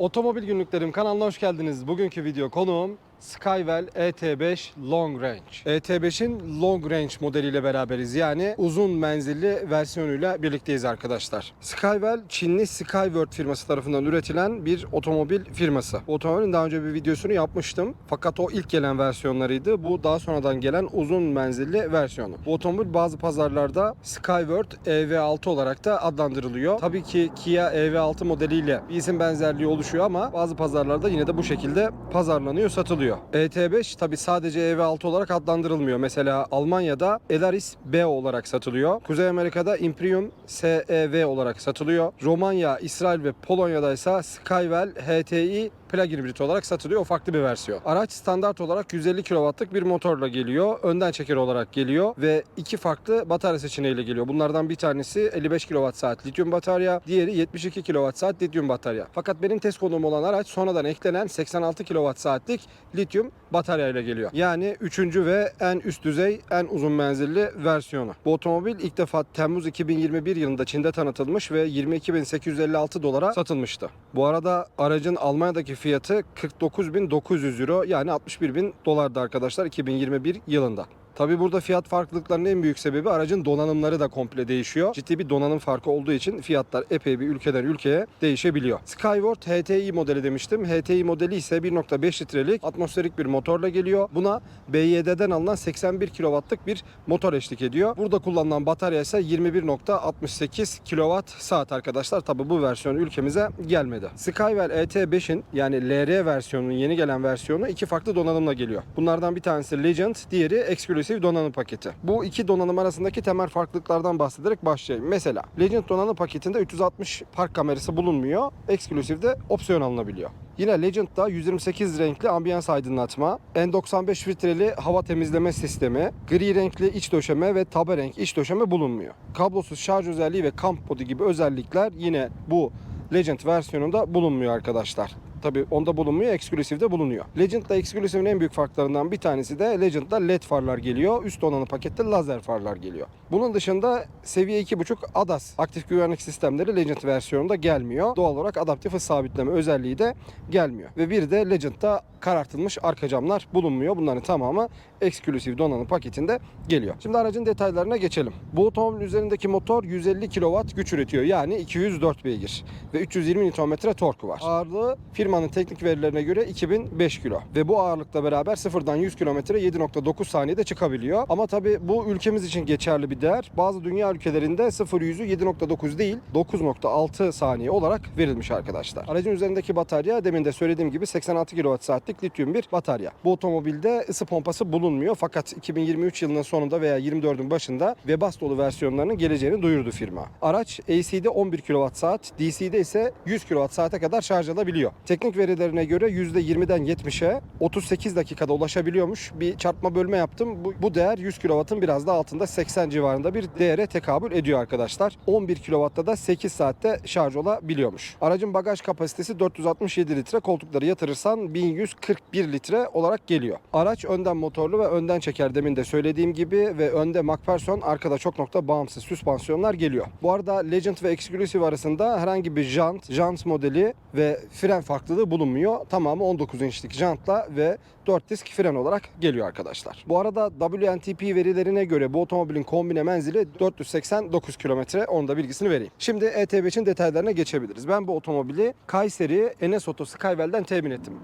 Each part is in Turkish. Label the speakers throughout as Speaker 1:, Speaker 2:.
Speaker 1: Otomobil Günlüklerim kanalına hoş geldiniz. Bugünkü video konuğum Skywell ET5 Long Range. ET5'in Long Range modeliyle beraberiz. Yani uzun menzilli versiyonuyla birlikteyiz arkadaşlar. Skywell Çinli Skyworth firması tarafından üretilen bir otomobil firması. Bu otomobilin daha önce bir videosunu yapmıştım. Fakat o ilk gelen versiyonlarıydı. Bu daha sonradan gelen uzun menzilli versiyonu. Bu otomobil bazı pazarlarda Skyworth EV6 olarak da adlandırılıyor. Tabii ki Kia EV6 modeliyle bir isim benzerliği oluşuyor ama bazı pazarlarda yine de bu şekilde pazarlanıyor, satılıyor. ET5 tabii sadece EV6 olarak adlandırılmıyor. Mesela Almanya'da Elaris B olarak satılıyor. Kuzey Amerika'da Imprium SEV olarak satılıyor. Romanya, İsrail ve Polonya'da ise Skywell HTI plug-in hibrit olarak satılıyor. O farklı bir versiyon. Araç standart olarak 150 kW'lık bir motorla geliyor. Önden çeker olarak geliyor ve iki farklı batarya seçeneğiyle geliyor. Bunlardan bir tanesi 55 kWh lityum batarya, diğeri 72 kWh lityum batarya. Fakat benim test konuğum olan araç sonradan eklenen 86 kWh'lik lityum batarya ile geliyor. Yani üçüncü ve en üst düzey, en uzun menzilli versiyonu. Bu otomobil ilk defa Temmuz 2021 yılında Çin'de tanıtılmış ve 22.856 dolara satılmıştı. Bu arada aracın Almanya'daki fiyatı 49.900 euro yani 61.000 dolardı arkadaşlar 2021 yılında. Tabi burada fiyat farklılıklarının en büyük sebebi aracın donanımları da komple değişiyor. Ciddi bir donanım farkı olduğu için fiyatlar epey bir ülkeden ülkeye değişebiliyor. Skyward HTI modeli demiştim. HTI modeli ise 1.5 litrelik atmosferik bir motorla geliyor. Buna BYD'den alınan 81 kW'lık bir motor eşlik ediyor. Burada kullanılan batarya ise 21.68 kWh saat arkadaşlar. Tabi bu versiyon ülkemize gelmedi. Skywell ET5'in yani LR versiyonunun yeni gelen versiyonu iki farklı donanımla geliyor. Bunlardan bir tanesi Legend, diğeri Exclusive donanım paketi. Bu iki donanım arasındaki temel farklılıklardan bahsederek başlayayım. Mesela Legend donanım paketinde 360 park kamerası bulunmuyor. Exclusive'de opsiyon alınabiliyor. Yine Legend'da 128 renkli ambiyans aydınlatma, N95 filtreli hava temizleme sistemi, gri renkli iç döşeme ve tabe renk iç döşeme bulunmuyor. Kablosuz şarj özelliği ve kamp modu gibi özellikler yine bu Legend versiyonunda bulunmuyor arkadaşlar. Tabi onda bulunmuyor, Exclusive'de bulunuyor. Legend'da Exclusive'in en büyük farklarından bir tanesi de Legend'da LED farlar geliyor. Üst donanım pakette lazer farlar geliyor. Bunun dışında seviye 2.5 ADAS aktif güvenlik sistemleri Legend versiyonunda gelmiyor. Doğal olarak adaptif hız sabitleme özelliği de gelmiyor. Ve bir de Legend'da karartılmış arka camlar bulunmuyor. Bunların tamamı Exclusive donanım paketinde geliyor. Şimdi aracın detaylarına geçelim. Bu otomobilin üzerindeki motor 150 kW güç üretiyor. Yani 204 beygir ve 320 Nm torku var. Ağırlığı firmanın teknik verilerine göre 2005 kilo ve bu ağırlıkla beraber sıfırdan 100 km 7.9 saniyede çıkabiliyor. Ama tabi bu ülkemiz için geçerli bir değer. Bazı dünya ülkelerinde 0 yüzü 7.9 değil 9.6 saniye olarak verilmiş arkadaşlar. Aracın üzerindeki batarya demin de söylediğim gibi 86 kWh saatlik lityum bir batarya. Bu otomobilde ısı pompası bulunmuyor fakat 2023 yılının sonunda veya 24'ün başında Webasto versiyonlarının geleceğini duyurdu firma. Araç AC'de 11 kWh DC'de ise 100 kWh saate kadar şarj alabiliyor. Teknik verilerine göre %20'den 70'e 38 dakikada ulaşabiliyormuş. Bir çarpma bölme yaptım. Bu, bu değer 100 kW'ın biraz da altında 80 civarında bir değere tekabül ediyor arkadaşlar. 11 kW'da da 8 saatte şarj olabiliyormuş. Aracın bagaj kapasitesi 467 litre. Koltukları yatırırsan 1141 litre olarak geliyor. Araç önden motorlu ve önden çeker demin de söylediğim gibi ve önde MacPherson arkada çok nokta bağımsız süspansiyonlar geliyor. Bu arada Legend ve Exclusive arasında herhangi bir jant, jant modeli ve fren farklılığı bulunmuyor. Tamamı 19 inçlik jantla ve 4 disk fren olarak geliyor arkadaşlar. Bu arada WNTP verilerine göre bu otomobilin kombine menzili 489 kilometre. Onun da bilgisini vereyim. Şimdi ET5'in detaylarına geçebiliriz. Ben bu otomobili Kayseri Enes Oto Skywell'den temin ettim.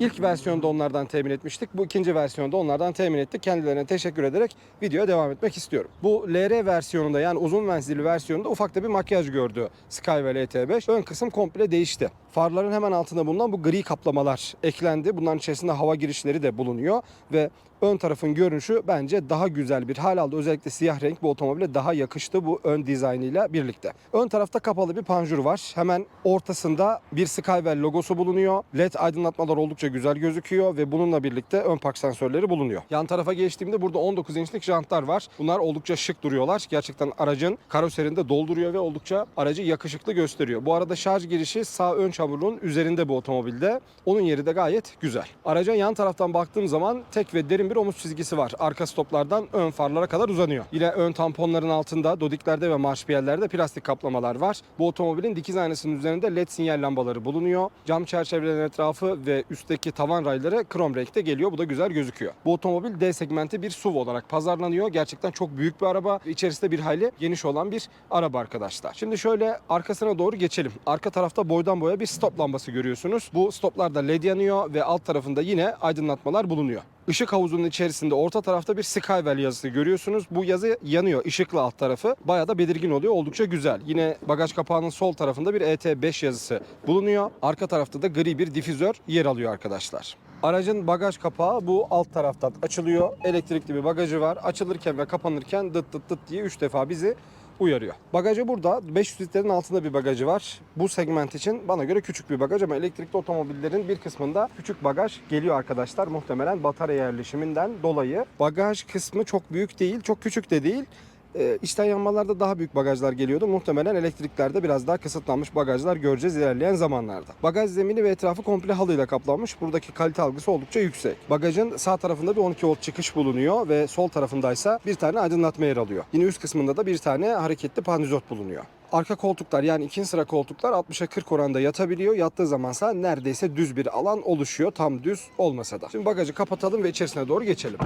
Speaker 1: İlk versiyonda onlardan temin etmiştik. Bu ikinci versiyonda onlardan temin ettik. Kendilerine teşekkür ederek videoya devam etmek istiyorum. Bu LR versiyonunda yani uzun menzilli versiyonunda ufak da bir makyaj gördü Skywell ET5. Ön kısım komple değişti. Farların hemen altında bulunan bu gri kaplamalar eklendi. Bunların içerisinde hava girişleri de bulunuyor ve ön tarafın görünüşü bence daha güzel bir hal aldı. Özellikle siyah renk bu otomobile daha yakıştı bu ön dizaynıyla birlikte. Ön tarafta kapalı bir panjur var. Hemen ortasında bir Skywell logosu bulunuyor. LED aydınlatmalar oldukça güzel gözüküyor ve bununla birlikte ön park sensörleri bulunuyor. Yan tarafa geçtiğimde burada 19 inçlik jantlar var. Bunlar oldukça şık duruyorlar. Gerçekten aracın karoserinde dolduruyor ve oldukça aracı yakışıklı gösteriyor. Bu arada şarj girişi sağ ön çaprazda çamurun üzerinde bu otomobilde. Onun yeri de gayet güzel. Aracın yan taraftan baktığım zaman tek ve derin bir omuz çizgisi var. Arka stoplardan ön farlara kadar uzanıyor. Yine ön tamponların altında dodiklerde ve marşpiyerlerde plastik kaplamalar var. Bu otomobilin dikiz aynasının üzerinde led sinyal lambaları bulunuyor. Cam çerçevelerin etrafı ve üstteki tavan rayları krom renkte geliyor. Bu da güzel gözüküyor. Bu otomobil D segmenti bir SUV olarak pazarlanıyor. Gerçekten çok büyük bir araba. İçerisinde bir hayli geniş olan bir araba arkadaşlar. Şimdi şöyle arkasına doğru geçelim. Arka tarafta boydan boya bir stop lambası görüyorsunuz. Bu stoplarda led yanıyor ve alt tarafında yine aydınlatmalar bulunuyor. Işık havuzunun içerisinde orta tarafta bir Skywell yazısı görüyorsunuz. Bu yazı yanıyor ışıklı alt tarafı. Bayağı da belirgin oluyor. Oldukça güzel. Yine bagaj kapağının sol tarafında bir ET5 yazısı bulunuyor. Arka tarafta da gri bir difüzör yer alıyor arkadaşlar. Aracın bagaj kapağı bu alt taraftan açılıyor. Elektrikli bir bagajı var. Açılırken ve kapanırken dıt dıt dıt diye 3 defa bizi uyarıyor. Bagajı burada 500 litrenin altında bir bagajı var. Bu segment için bana göre küçük bir bagaj ama elektrikli otomobillerin bir kısmında küçük bagaj geliyor arkadaşlar. Muhtemelen batarya yerleşiminden dolayı. Bagaj kısmı çok büyük değil, çok küçük de değil. Ee, içten yanmalarda daha büyük bagajlar geliyordu. Muhtemelen elektriklerde biraz daha kısıtlanmış bagajlar göreceğiz ilerleyen zamanlarda. Bagaj zemini ve etrafı komple halıyla kaplanmış. Buradaki kalite algısı oldukça yüksek. Bagajın sağ tarafında bir 12 volt çıkış bulunuyor ve sol tarafındaysa bir tane aydınlatma yer alıyor. Yine üst kısmında da bir tane hareketli panzot bulunuyor. Arka koltuklar yani ikinci sıra koltuklar 60'a 40 oranda yatabiliyor. Yattığı zamansa neredeyse düz bir alan oluşuyor. Tam düz olmasa da. Şimdi bagajı kapatalım ve içerisine doğru geçelim.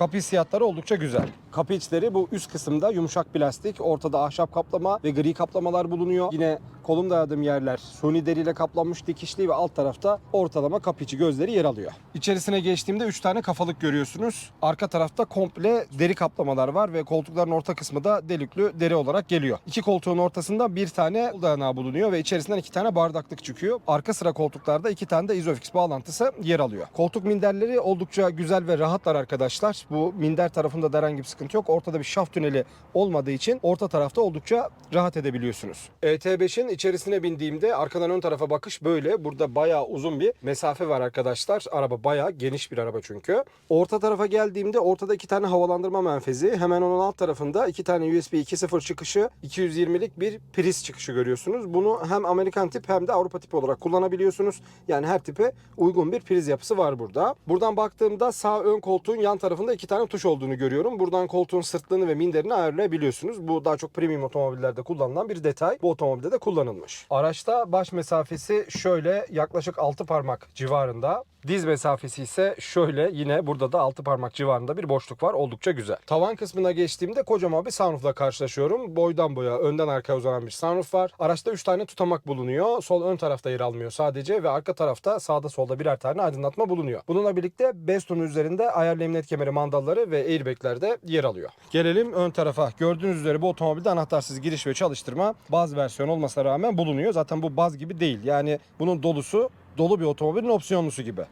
Speaker 1: Kapı hissiyatları oldukça güzel. Kapı içleri bu üst kısımda yumuşak plastik, ortada ahşap kaplama ve gri kaplamalar bulunuyor. Yine kolum dayadığım yerler suni deriyle kaplanmış dikişli ve alt tarafta ortalama kapı içi gözleri yer alıyor. İçerisine geçtiğimde 3 tane kafalık görüyorsunuz. Arka tarafta komple deri kaplamalar var ve koltukların orta kısmı da delikli deri olarak geliyor. İki koltuğun ortasında bir tane kol dayanağı bulunuyor ve içerisinden iki tane bardaklık çıkıyor. Arka sıra koltuklarda iki tane de Isofix bağlantısı yer alıyor. Koltuk minderleri oldukça güzel ve rahatlar arkadaşlar. Bu minder tarafında da herhangi bir sıkıntı yok. Ortada bir şaft tüneli olmadığı için orta tarafta oldukça rahat edebiliyorsunuz. ET5'in içerisine bindiğimde arkadan ön tarafa bakış böyle. Burada bayağı uzun bir mesafe var arkadaşlar. Araba bayağı geniş bir araba çünkü. Orta tarafa geldiğimde ortada iki tane havalandırma menfezi. Hemen onun alt tarafında iki tane USB 2.0 çıkışı, 220'lik bir priz çıkışı görüyorsunuz. Bunu hem Amerikan tip hem de Avrupa tipi olarak kullanabiliyorsunuz. Yani her tipe uygun bir priz yapısı var burada. Buradan baktığımda sağ ön koltuğun yan tarafında iki tane tuş olduğunu görüyorum. Buradan koltuğun sırtlığını ve minderini ayarlayabiliyorsunuz. Bu daha çok premium otomobillerde kullanılan bir detay. Bu otomobilde de kullanılmış. Araçta baş mesafesi şöyle yaklaşık 6 parmak civarında. Diz mesafesi ise şöyle yine burada da 6 parmak civarında bir boşluk var. Oldukça güzel. Tavan kısmına geçtiğimde kocaman bir sunroofla karşılaşıyorum. Boydan boya önden arkaya uzanan bir sunroof var. Araçta 3 tane tutamak bulunuyor. Sol ön tarafta yer almıyor sadece ve arka tarafta sağda solda birer tane aydınlatma bulunuyor. Bununla birlikte Beston'un üzerinde ayarlı emniyet kemeri mandalları ve airbagler de yer alıyor. Gelelim ön tarafa. Gördüğünüz üzere bu otomobilde anahtarsız giriş ve çalıştırma baz versiyon olmasına rağmen bulunuyor. Zaten bu baz gibi değil. Yani bunun dolusu dolu bir otomobilin opsiyonlusu gibi.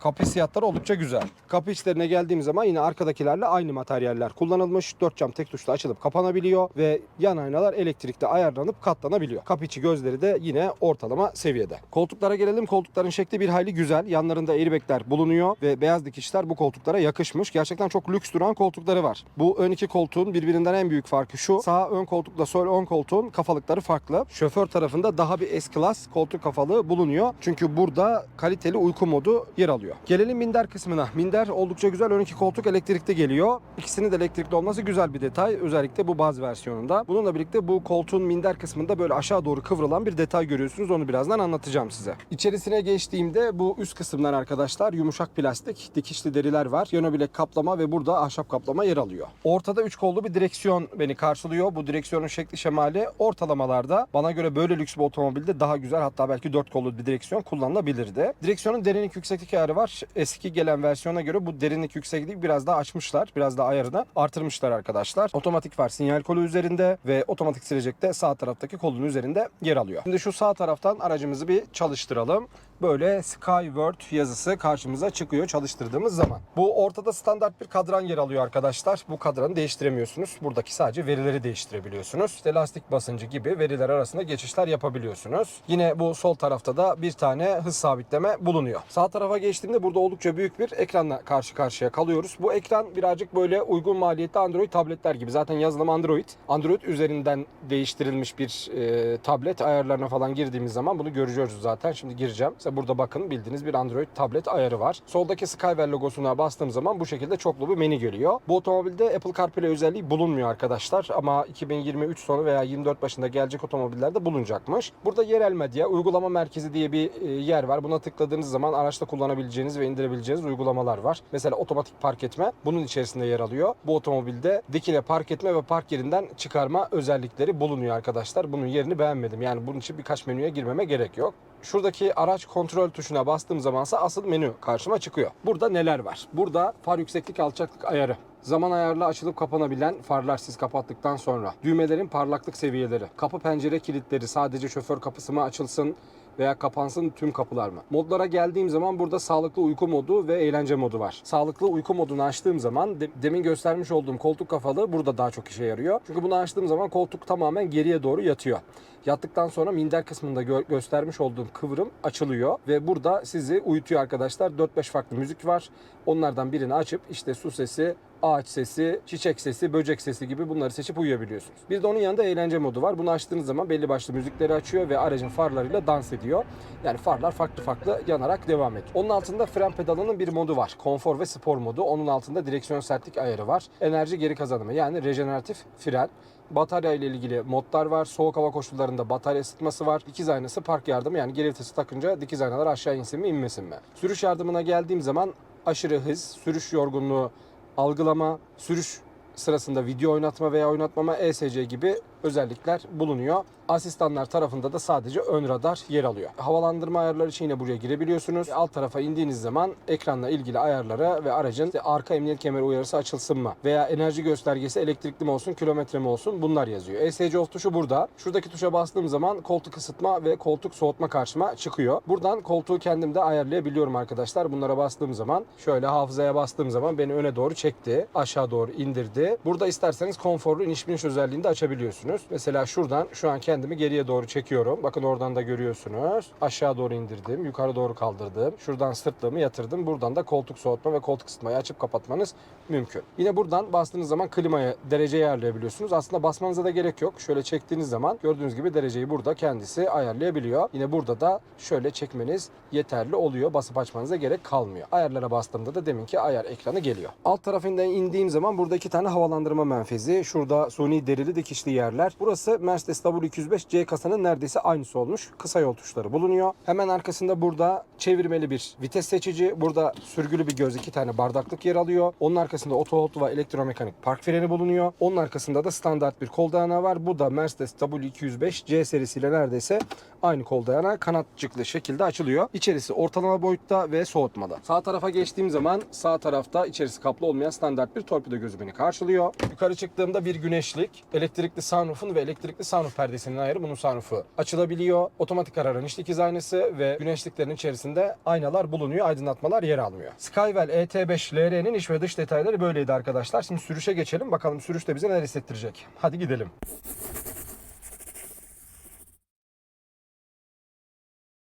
Speaker 1: Kapı hissiyatları oldukça güzel. Kapı içlerine geldiğim zaman yine arkadakilerle aynı materyaller kullanılmış. Dört cam tek tuşla açılıp kapanabiliyor ve yan aynalar elektrikte ayarlanıp katlanabiliyor. Kapı içi gözleri de yine ortalama seviyede. Koltuklara gelelim. Koltukların şekli bir hayli güzel. Yanlarında airbagler bulunuyor ve beyaz dikişler bu koltuklara yakışmış. Gerçekten çok lüks duran koltukları var. Bu ön iki koltuğun birbirinden en büyük farkı şu. Sağ ön koltukla sol ön koltuğun kafalıkları farklı. Şoför tarafında daha bir S-Class koltuk kafalığı bulunuyor. Çünkü burada kaliteli uyku modu yer alıyor. Gelelim minder kısmına. Minder oldukça güzel. Ön iki koltuk elektrikli geliyor. İkisinin de elektrikli olması güzel bir detay. Özellikle bu baz versiyonunda. Bununla birlikte bu koltuğun minder kısmında böyle aşağı doğru kıvrılan bir detay görüyorsunuz. Onu birazdan anlatacağım size. İçerisine geçtiğimde bu üst kısımlar arkadaşlar yumuşak plastik, dikişli deriler var. Yönü bilek kaplama ve burada ahşap kaplama yer alıyor. Ortada üç kollu bir direksiyon beni karşılıyor. Bu direksiyonun şekli şemali ortalamalarda bana göre böyle lüks bir otomobilde daha güzel hatta belki dört kollu bir direksiyon kullanılabilirdi. Direksiyonun derinlik yükseklik ayarı var. Eski gelen versiyona göre bu derinlik yükseklik biraz daha açmışlar. Biraz daha ayarını artırmışlar arkadaşlar. Otomatik var sinyal kolu üzerinde ve otomatik silecek de sağ taraftaki kolun üzerinde yer alıyor. Şimdi şu sağ taraftan aracımızı bir çalıştıralım. Böyle Skyworld yazısı karşımıza çıkıyor çalıştırdığımız zaman. Bu ortada standart bir kadran yer alıyor arkadaşlar. Bu kadranı değiştiremiyorsunuz. Buradaki sadece verileri değiştirebiliyorsunuz. İşte lastik basıncı gibi veriler arasında geçişler yapabiliyorsunuz. Yine bu sol tarafta da bir tane hız sabitleme bulunuyor. Sağ tarafa geçtiğimde burada oldukça büyük bir ekranla karşı karşıya kalıyoruz. Bu ekran birazcık böyle uygun maliyetli Android tabletler gibi. Zaten yazılım Android. Android üzerinden değiştirilmiş bir e, tablet ayarlarına falan girdiğimiz zaman bunu görüyoruz zaten. Şimdi gireceğim. Mesela burada bakın bildiğiniz bir Android tablet ayarı var. Soldaki Skywell logosuna bastığım zaman bu şekilde çoklu bir menü geliyor. Bu otomobilde Apple CarPlay özelliği bulunmuyor arkadaşlar ama 2023 sonu veya 24 başında gelecek otomobillerde bulunacakmış. Burada yerel medya uygulama merkezi diye bir e, yer var. Buna tıkladığınız zaman araçta kullanabileceğiniz ve indirebileceğiniz uygulamalar var. Mesela otomatik park etme bunun içerisinde yer alıyor. Bu otomobilde dikine park etme ve park yerinden çıkarma özellikleri bulunuyor arkadaşlar. Bunun yerini beğenmedim. Yani bunun için birkaç menüye girmeme gerek yok. Şuradaki araç kontrol tuşuna bastığım zamansa asıl menü karşıma çıkıyor. Burada neler var? Burada far yükseklik alçaklık ayarı. Zaman ayarlı açılıp kapanabilen farlar siz kapattıktan sonra. Düğmelerin parlaklık seviyeleri. Kapı pencere kilitleri sadece şoför kapısı mı açılsın veya kapansın tüm kapılar mı? Modlara geldiğim zaman burada sağlıklı uyku modu ve eğlence modu var. Sağlıklı uyku modunu açtığım zaman de- demin göstermiş olduğum koltuk kafalı burada daha çok işe yarıyor. Çünkü bunu açtığım zaman koltuk tamamen geriye doğru yatıyor. Yattıktan sonra minder kısmında gö- göstermiş olduğum kıvrım açılıyor ve burada sizi uyutuyor arkadaşlar. 4-5 farklı müzik var. Onlardan birini açıp işte su sesi, ağaç sesi, çiçek sesi, böcek sesi gibi bunları seçip uyuyabiliyorsunuz. Bir de onun yanında eğlence modu var. Bunu açtığınız zaman belli başlı müzikleri açıyor ve aracın farlarıyla dans ediyor. Yani farlar farklı farklı yanarak devam ediyor. Onun altında fren pedalının bir modu var. Konfor ve spor modu. Onun altında direksiyon sertlik ayarı var. Enerji geri kazanımı yani rejeneratif fren. Batarya ile ilgili modlar var. Soğuk hava koşullarında batarya ısıtması var. Dikiz aynası park yardımı yani geri vitesi takınca dikiz aynalar aşağı insin mi inmesin mi? Sürüş yardımına geldiğim zaman aşırı hız, sürüş yorgunluğu, algılama, sürüş sırasında video oynatma veya oynatmama ESC gibi özellikler bulunuyor. Asistanlar tarafında da sadece ön radar yer alıyor. Havalandırma ayarları için yine buraya girebiliyorsunuz. Alt tarafa indiğiniz zaman ekranla ilgili ayarlara ve aracın işte arka emniyet kemeri uyarısı açılsın mı veya enerji göstergesi elektrikli mi olsun, kilometre mi olsun bunlar yazıyor. ESC off tuşu burada. Şuradaki tuşa bastığım zaman koltuk ısıtma ve koltuk soğutma karşıma çıkıyor. Buradan koltuğu kendim de ayarlayabiliyorum arkadaşlar. Bunlara bastığım zaman şöyle hafızaya bastığım zaman beni öne doğru çekti. Aşağı doğru indirdi. Burada isterseniz konforlu iniş biniş özelliğini de açabiliyorsunuz. Mesela şuradan şu an kendimi geriye doğru çekiyorum. Bakın oradan da görüyorsunuz. Aşağı doğru indirdim. Yukarı doğru kaldırdım. Şuradan sırtlığımı yatırdım. Buradan da koltuk soğutma ve koltuk ısıtmayı açıp kapatmanız mümkün. Yine buradan bastığınız zaman klimaya dereceyi ayarlayabiliyorsunuz. Aslında basmanıza da gerek yok. Şöyle çektiğiniz zaman gördüğünüz gibi dereceyi burada kendisi ayarlayabiliyor. Yine burada da şöyle çekmeniz yeterli oluyor. Basıp açmanıza gerek kalmıyor. Ayarlara bastığımda da deminki ayar ekranı geliyor. Alt tarafından indiğim zaman burada iki tane havalandırma menfezi. Şurada suni derili dikişli yerler. Burası Mercedes W205 C kasanın neredeyse aynısı olmuş. Kısa yol tuşları bulunuyor. Hemen arkasında burada çevirmeli bir vites seçici. Burada sürgülü bir göz iki tane bardaklık yer alıyor. Onun arkasında oto hold ve elektromekanik park freni bulunuyor. Onun arkasında da standart bir kol dayanağı var. Bu da Mercedes W205 C serisiyle neredeyse aynı kol dayanağı kanatçıklı şekilde açılıyor. İçerisi ortalama boyutta ve soğutmada. Sağ tarafa geçtiğim zaman sağ tarafta içerisi kaplı olmayan standart bir torpido gözü beni karşılıyor. Yukarı çıktığımda bir güneşlik, elektrikli sunroof'un ve elektrikli sunroof perdesinin ayarı bunun sunroof'u açılabiliyor. Otomatik kararan iç dikiz aynası ve güneşliklerin içerisinde aynalar bulunuyor, aydınlatmalar yer almıyor. Skywell ET5 LR'nin iç ve dış detayları böyleydi arkadaşlar. Şimdi sürüşe geçelim. Bakalım sürüşte bize neler hissettirecek. Hadi gidelim.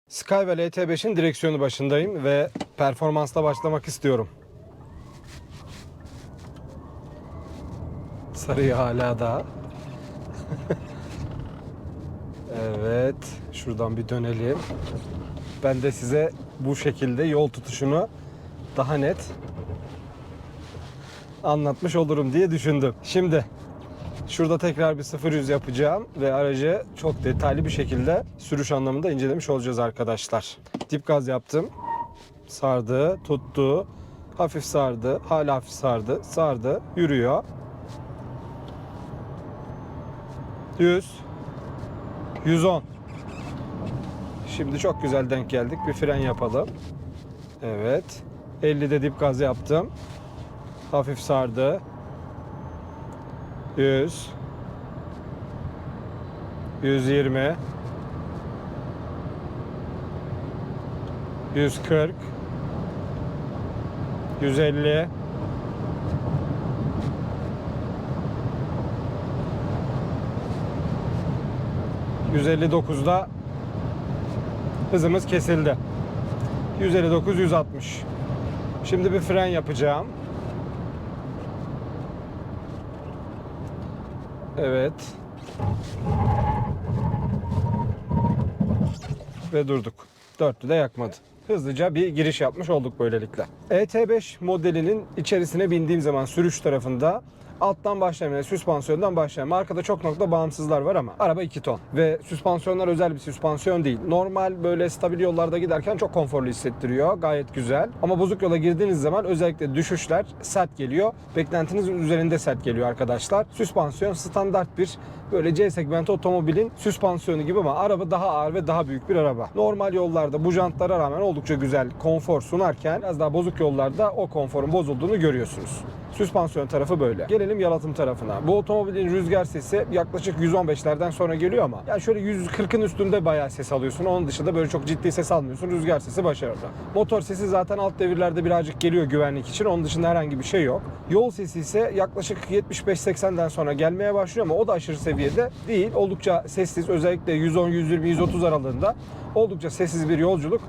Speaker 1: Skywell ET5'in direksiyonu başındayım ve performansla başlamak istiyorum. Sarıyı hala da. Evet, şuradan bir dönelim. Ben de size bu şekilde yol tutuşunu daha net anlatmış olurum diye düşündüm. Şimdi Şurada tekrar bir 0-100 yapacağım ve aracı çok detaylı bir şekilde sürüş anlamında incelemiş olacağız arkadaşlar. Dip gaz yaptım. Sardı, tuttu. Hafif sardı, hala hafif sardı, sardı, yürüyor. 100 110 Şimdi çok güzel denk geldik. Bir fren yapalım. Evet. 50'de dip gaz yaptım. Hafif sardı. 100 120 140 150 159'da hızımız kesildi. 159 160. Şimdi bir fren yapacağım. Evet. Ve durduk. Dörtlü de yakmadı. Hızlıca bir giriş yapmış olduk böylelikle. ET5 modelinin içerisine bindiğim zaman sürüş tarafında alttan başlayan, yani süspansiyondan başlayan. Arkada çok nokta bağımsızlar var ama araba 2 ton. Ve süspansiyonlar özel bir süspansiyon değil. Normal böyle stabil yollarda giderken çok konforlu hissettiriyor. Gayet güzel. Ama bozuk yola girdiğiniz zaman özellikle düşüşler sert geliyor. Beklentinizin üzerinde sert geliyor arkadaşlar. Süspansiyon standart bir böyle C segmenti otomobilin süspansiyonu gibi ama araba daha ağır ve daha büyük bir araba. Normal yollarda bu jantlara rağmen oldukça güzel konfor sunarken biraz daha bozuk yollarda o konforun bozulduğunu görüyorsunuz. Süspansiyon tarafı böyle. Gelelim yalıtım tarafına. Bu otomobilin rüzgar sesi yaklaşık 115'lerden sonra geliyor ama yani şöyle 140'ın üstünde bayağı ses alıyorsun. Onun dışında böyle çok ciddi ses almıyorsun. Rüzgar sesi başarılı. Motor sesi zaten alt devirlerde birazcık geliyor güvenlik için. Onun dışında herhangi bir şey yok. Yol sesi ise yaklaşık 75-80'den sonra gelmeye başlıyor ama o da aşırı seviyede değil. Oldukça sessiz. Özellikle 110, 120, 130 aralığında oldukça sessiz bir yolculuk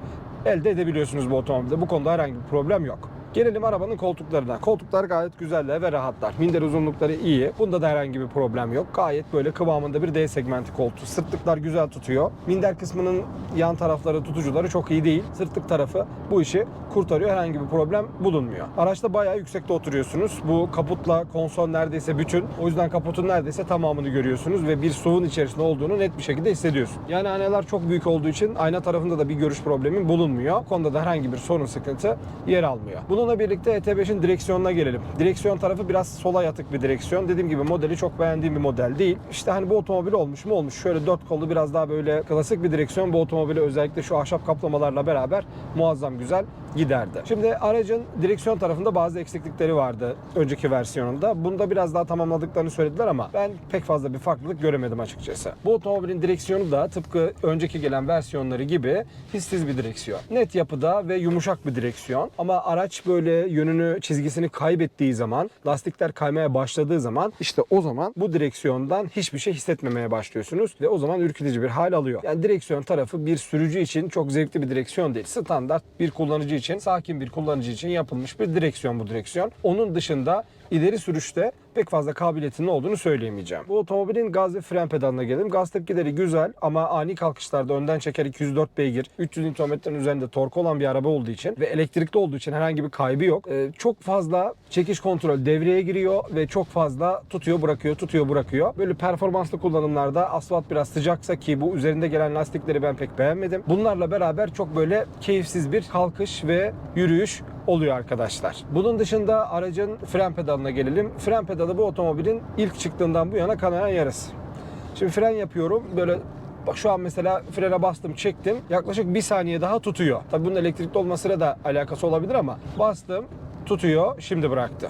Speaker 1: elde edebiliyorsunuz bu otomobilde. Bu konuda herhangi bir problem yok. Gelelim arabanın koltuklarına. Koltuklar gayet güzeller ve rahatlar. Minder uzunlukları iyi. Bunda da herhangi bir problem yok. Gayet böyle kıvamında bir D segmenti koltuğu. Sırtlıklar güzel tutuyor. Minder kısmının yan tarafları tutucuları çok iyi değil. Sırtlık tarafı bu işi kurtarıyor. Herhangi bir problem bulunmuyor. Araçta bayağı yüksekte oturuyorsunuz. Bu kaputla konsol neredeyse bütün. O yüzden kaputun neredeyse tamamını görüyorsunuz ve bir SUV'un içerisinde olduğunu net bir şekilde hissediyorsun. Yani aynalar çok büyük olduğu için ayna tarafında da bir görüş problemi bulunmuyor. Bu konuda da herhangi bir sorun sıkıntı yer almıyor. Bununla birlikte ET5'in direksiyonuna gelelim. Direksiyon tarafı biraz sola yatık bir direksiyon. Dediğim gibi modeli çok beğendiğim bir model değil. İşte hani bu otomobil olmuş mu olmuş. Şöyle dört kollu biraz daha böyle klasik bir direksiyon bu otomobili özellikle şu ahşap kaplamalarla beraber muazzam güzel giderdi. Şimdi aracın direksiyon tarafında bazı eksiklikleri vardı önceki versiyonunda. Bunda biraz daha tamamladıklarını söylediler ama ben pek fazla bir farklılık göremedim açıkçası. Bu otomobilin direksiyonu da tıpkı önceki gelen versiyonları gibi hissiz bir direksiyon. Net yapıda ve yumuşak bir direksiyon ama araç böyle yönünü çizgisini kaybettiği zaman lastikler kaymaya başladığı zaman işte o zaman bu direksiyondan hiçbir şey hissetmemeye başlıyorsunuz ve o zaman ürkütücü bir hal alıyor. Yani direksiyon tarafı bir sürücü için çok zevkli bir direksiyon değil. Standart bir kullanıcı için, sakin bir kullanıcı için yapılmış bir direksiyon bu direksiyon. Onun dışında ileri sürüşte pek fazla kabiliyetinin olduğunu söyleyemeyeceğim. Bu otomobilin gaz ve fren pedalına gelelim. Gaz tepkileri güzel ama ani kalkışlarda önden çeker 204 beygir, 300 Nm'nin üzerinde tork olan bir araba olduğu için ve elektrikli olduğu için herhangi bir kaybı yok. Ee, çok fazla çekiş kontrol devreye giriyor ve çok fazla tutuyor bırakıyor, tutuyor bırakıyor. Böyle performanslı kullanımlarda asfalt biraz sıcaksa ki bu üzerinde gelen lastikleri ben pek beğenmedim. Bunlarla beraber çok böyle keyifsiz bir kalkış ve yürüyüş oluyor arkadaşlar. Bunun dışında aracın fren pedalına gelelim. Fren pedalı bu otomobilin ilk çıktığından bu yana kanayan yarısı. Şimdi fren yapıyorum. Böyle bak şu an mesela frene bastım çektim. Yaklaşık bir saniye daha tutuyor. Tabii bunun elektrikli olmasıyla da alakası olabilir ama bastım tutuyor şimdi bıraktı.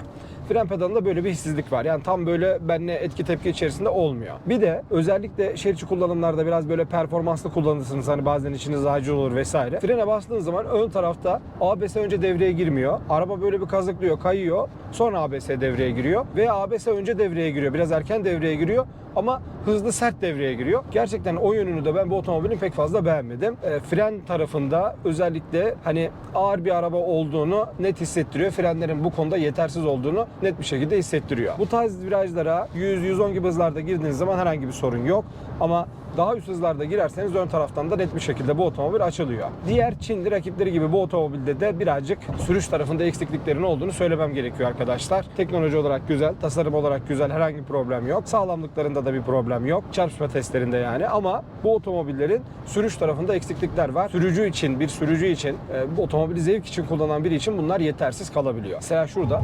Speaker 1: Fren pedalında böyle bir hissizlik var. Yani tam böyle benle etki tepki içerisinde olmuyor. Bir de özellikle şehir kullanımlarda biraz böyle performanslı kullanırsınız. Hani bazen içiniz acil olur vesaire. Frene bastığınız zaman ön tarafta ABS önce devreye girmiyor. Araba böyle bir kazıklıyor, kayıyor. Sonra ABS devreye giriyor. Ve ABS önce devreye giriyor. Biraz erken devreye giriyor ama hızlı sert devreye giriyor. Gerçekten o yönünü de ben bu otomobilin pek fazla beğenmedim. E, fren tarafında özellikle hani ağır bir araba olduğunu net hissettiriyor. Frenlerin bu konuda yetersiz olduğunu net bir şekilde hissettiriyor. Bu tarz virajlara 100-110 gibi hızlarda girdiğiniz zaman herhangi bir sorun yok. Ama daha üst hızlarda girerseniz ön taraftan da net bir şekilde bu otomobil açılıyor. Diğer Çinli rakipleri gibi bu otomobilde de birazcık sürüş tarafında eksikliklerin olduğunu söylemem gerekiyor arkadaşlar. Teknoloji olarak güzel, tasarım olarak güzel, herhangi bir problem yok. Sağlamlıklarında da bir problem yok. Çarpışma testlerinde yani ama bu otomobillerin sürüş tarafında eksiklikler var. Sürücü için, bir sürücü için, e, bu otomobili zevk için kullanan biri için bunlar yetersiz kalabiliyor. Mesela şurada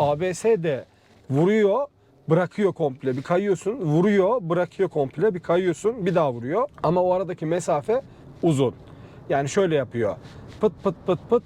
Speaker 1: ABS de vuruyor bırakıyor komple. Bir kayıyorsun, vuruyor, bırakıyor komple. Bir kayıyorsun, bir daha vuruyor. Ama o aradaki mesafe uzun. Yani şöyle yapıyor. Pıt pıt pıt pıt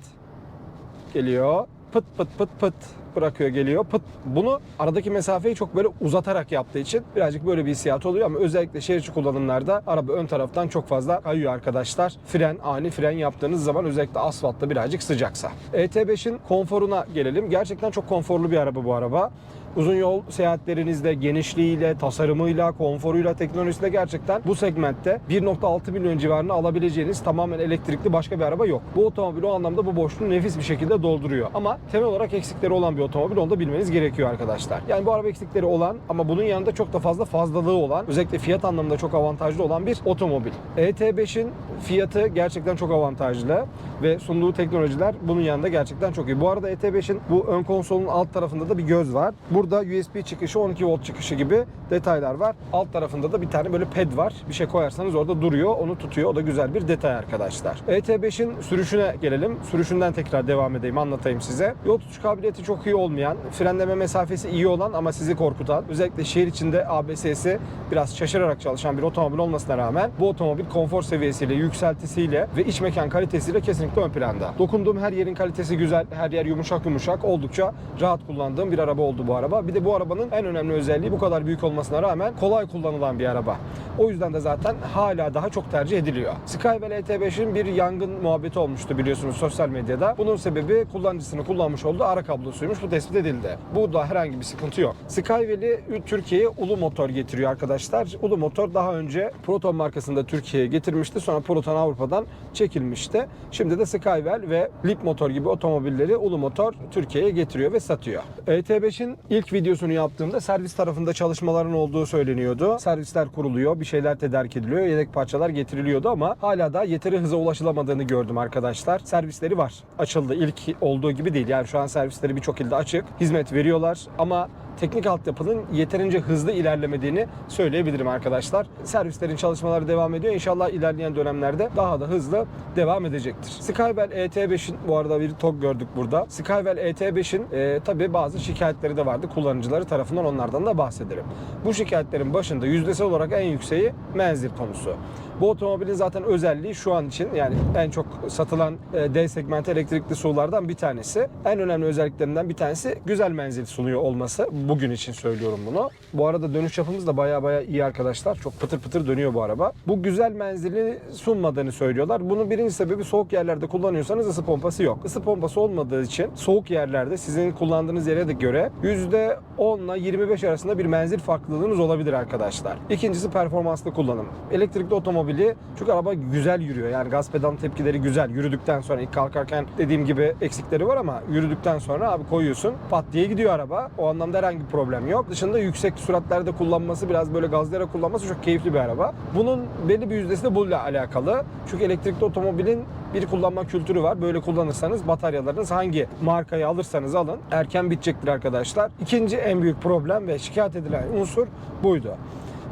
Speaker 1: geliyor. Pıt pıt pıt pıt bırakıyor geliyor pıt. Bunu aradaki mesafeyi çok böyle uzatarak yaptığı için birazcık böyle bir hissiyat oluyor ama özellikle şehir içi kullanımlarda araba ön taraftan çok fazla kayıyor arkadaşlar. Fren, ani fren yaptığınız zaman özellikle asfaltta birazcık sıcaksa. ET5'in konforuna gelelim. Gerçekten çok konforlu bir araba bu araba. Uzun yol seyahatlerinizde genişliğiyle, tasarımıyla, konforuyla, teknolojisiyle gerçekten bu segmentte 1.6 milyon civarında alabileceğiniz tamamen elektrikli başka bir araba yok. Bu otomobil o anlamda bu boşluğu nefis bir şekilde dolduruyor. Ama temel olarak eksikleri olan bir otomobil onu da bilmeniz gerekiyor arkadaşlar. Yani bu araba eksikleri olan ama bunun yanında çok da fazla fazlalığı olan özellikle fiyat anlamında çok avantajlı olan bir otomobil. ET5'in fiyatı gerçekten çok avantajlı ve sunduğu teknolojiler bunun yanında gerçekten çok iyi. Bu arada ET5'in bu ön konsolun alt tarafında da bir göz var. Burada USB çıkışı, 12 volt çıkışı gibi detaylar var. Alt tarafında da bir tane böyle ped var. Bir şey koyarsanız orada duruyor, onu tutuyor. O da güzel bir detay arkadaşlar. ET5'in sürüşüne gelelim. Sürüşünden tekrar devam edeyim, anlatayım size. Yol tutuş kabiliyeti çok iyi olmayan, frenleme mesafesi iyi olan ama sizi korkutan, özellikle şehir içinde ABS'si biraz şaşırarak çalışan bir otomobil olmasına rağmen bu otomobil konfor seviyesiyle, yükseltisiyle ve iç mekan kalitesiyle kesinlikle ön planda. Dokunduğum her yerin kalitesi güzel, her yer yumuşak yumuşak, oldukça rahat kullandığım bir araba oldu bu araba. Bir de bu arabanın en önemli özelliği bu kadar büyük olmasına rağmen kolay kullanılan bir araba. O yüzden de zaten hala daha çok tercih ediliyor. Skyvel ET5'in bir yangın muhabbeti olmuştu biliyorsunuz sosyal medyada. Bunun sebebi kullanıcısını kullanmış olduğu ara kablosuymuş. Bu tespit edildi. Bu da herhangi bir sıkıntı yok. Skywell'i Türkiye'ye Ulu Motor getiriyor arkadaşlar. Ulu Motor daha önce Proton markasında Türkiye'ye getirmişti. Sonra Proton Avrupa'dan çekilmişti. Şimdi de Skywell ve Lip Motor gibi otomobilleri Ulu Motor Türkiye'ye getiriyor ve satıyor. ET5'in ilk videosunu yaptığımda servis tarafında çalışmaların olduğu söyleniyordu. Servisler kuruluyor, bir şeyler tedarik ediliyor, yedek parçalar getiriliyordu ama hala da yeteri hıza ulaşılamadığını gördüm arkadaşlar. Servisleri var. Açıldı. İlk olduğu gibi değil. Yani şu an servisleri birçok ilde açık. Hizmet veriyorlar ama teknik altyapının yeterince hızlı ilerlemediğini söyleyebilirim arkadaşlar. Servislerin çalışmaları devam ediyor. İnşallah ilerleyen dönemlerde daha da hızlı devam edecektir. Skywell ET5'in bu arada bir TOG gördük burada. Skywell ET5'in e, tabi bazı şikayetleri de vardı kullanıcıları tarafından onlardan da bahsedelim. Bu şikayetlerin başında yüzdesel olarak en yükseği menzil konusu. Bu otomobilin zaten özelliği şu an için yani en çok satılan e, D segmenti elektrikli SUV'lardan bir tanesi. En önemli özelliklerinden bir tanesi güzel menzil sunuyor olması. Bugün için söylüyorum bunu. Bu arada dönüş yapımız da baya baya iyi arkadaşlar. Çok pıtır pıtır dönüyor bu araba. Bu güzel menzili sunmadığını söylüyorlar. Bunun birinci sebebi soğuk yerlerde kullanıyorsanız ısı pompası yok. Isı pompası olmadığı için soğuk yerlerde sizin kullandığınız yere de göre %10 ile 25 arasında bir menzil farklılığınız olabilir arkadaşlar. İkincisi performanslı kullanım. Elektrikli otomobili çünkü araba güzel yürüyor. Yani gaz pedalının tepkileri güzel. Yürüdükten sonra ilk kalkarken dediğim gibi eksikleri var ama yürüdükten sonra abi koyuyorsun pat diye gidiyor araba. O anlamda herhangi bir problem yok. Dışında yüksek süratlerde kullanması biraz böyle gazlara kullanması çok keyifli bir araba. Bunun belli bir yüzdesi de bununla alakalı. Çünkü elektrikli otomobilin bir kullanma kültürü var. Böyle kullanırsanız bataryalarınız hangi markayı alırsanız alın erken bitecektir arkadaşlar. İkinci en büyük problem ve şikayet edilen unsur buydu.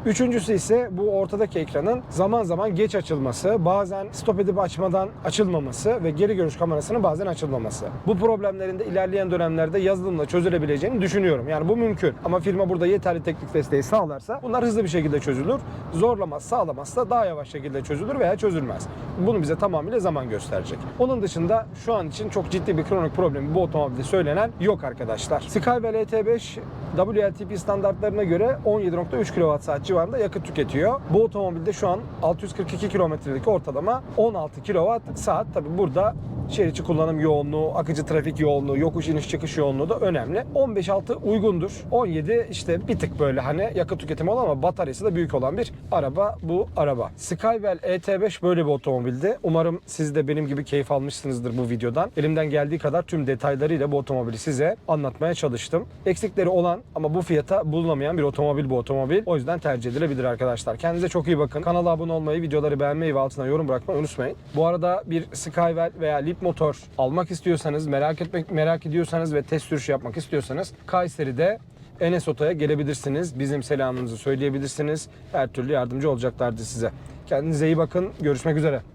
Speaker 1: Üçüncüsü ise bu ortadaki ekranın zaman zaman geç açılması, bazen stop edip açmadan açılmaması ve geri görüş kamerasının bazen açılmaması. Bu problemlerin de ilerleyen dönemlerde yazılımla çözülebileceğini düşünüyorum. Yani bu mümkün. Ama firma burada yeterli teknik desteği sağlarsa bunlar hızlı bir şekilde çözülür. Zorlamaz, sağlamazsa daha yavaş şekilde çözülür veya çözülmez. Bunu bize tamamıyla zaman gösterecek. Onun dışında şu an için çok ciddi bir kronik problemi bu otomobilde söylenen yok arkadaşlar. Skywell ET5 WLTP standartlarına göre 17.3 kWh civarında yakıt tüketiyor. Bu otomobilde şu an 642 kilometrelik ortalama 16 kWh saat. Tabi burada şehir içi kullanım yoğunluğu, akıcı trafik yoğunluğu, yokuş iniş çıkış yoğunluğu da önemli. 15-6 uygundur. 17 işte bir tık böyle hani yakıt tüketimi olan ama bataryası da büyük olan bir araba bu araba. Skywell ET5 böyle bir otomobildi. Umarım siz de benim gibi keyif almışsınızdır bu videodan. Elimden geldiği kadar tüm detaylarıyla bu otomobili size anlatmaya çalıştım. Eksikleri olan ama bu fiyata bulunamayan bir otomobil bu otomobil. O yüzden tercih edilebilir arkadaşlar. Kendinize çok iyi bakın. Kanala abone olmayı, videoları beğenmeyi ve altına yorum bırakmayı unutmayın. Bu arada bir Skywell veya Leap motor almak istiyorsanız, merak etmek merak ediyorsanız ve test sürüşü yapmak istiyorsanız Kayseri'de Enes Oto'ya gelebilirsiniz. Bizim selamınızı söyleyebilirsiniz. Her türlü yardımcı olacaklardır size. Kendinize iyi bakın. Görüşmek üzere.